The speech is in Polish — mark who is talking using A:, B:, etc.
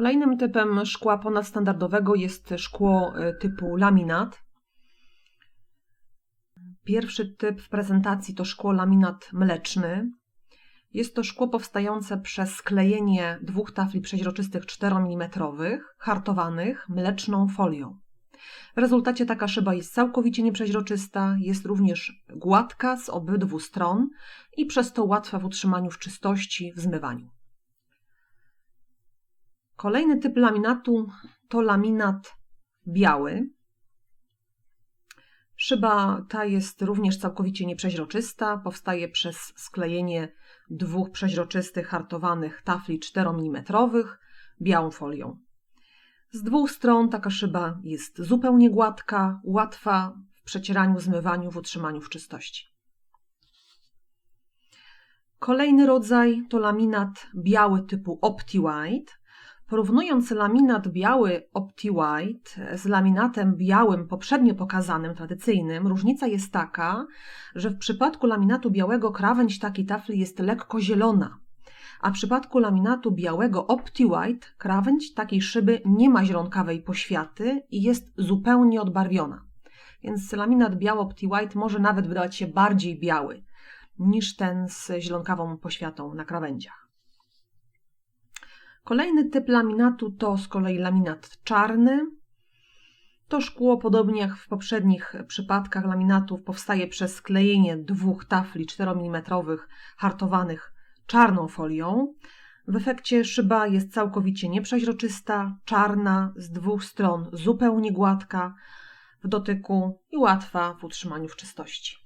A: Kolejnym typem szkła ponadstandardowego jest szkło y, typu laminat. Pierwszy typ w prezentacji to szkło laminat mleczny. Jest to szkło powstające przez sklejenie dwóch tafli przeźroczystych 4 mm, hartowanych mleczną folią. W rezultacie taka szyba jest całkowicie nieprzeźroczysta, jest również gładka z obydwu stron i przez to łatwa w utrzymaniu w czystości, w zmywaniu. Kolejny typ laminatu to laminat biały. Szyba ta jest również całkowicie nieprzeźroczysta, powstaje przez sklejenie dwóch przeźroczystych hartowanych tafli 4 mm białą folią. Z dwóch stron taka szyba jest zupełnie gładka, łatwa w przecieraniu, zmywaniu, w utrzymaniu w czystości. Kolejny rodzaj to laminat biały typu Opti-White. Porównując laminat biały Opti-White z laminatem białym poprzednio pokazanym, tradycyjnym, różnica jest taka, że w przypadku laminatu białego krawędź takiej tafli jest lekko zielona, a w przypadku laminatu białego Opti-White krawędź takiej szyby nie ma zielonkawej poświaty i jest zupełnie odbarwiona. Więc laminat biały Opti-White może nawet wydawać się bardziej biały niż ten z zielonkawą poświatą na krawędziach. Kolejny typ laminatu to z kolei laminat czarny. To szkło, podobnie jak w poprzednich przypadkach laminatów, powstaje przez sklejenie dwóch tafli 4 mm hartowanych czarną folią. W efekcie szyba jest całkowicie nieprzeźroczysta, czarna, z dwóch stron zupełnie gładka w dotyku i łatwa w utrzymaniu w czystości.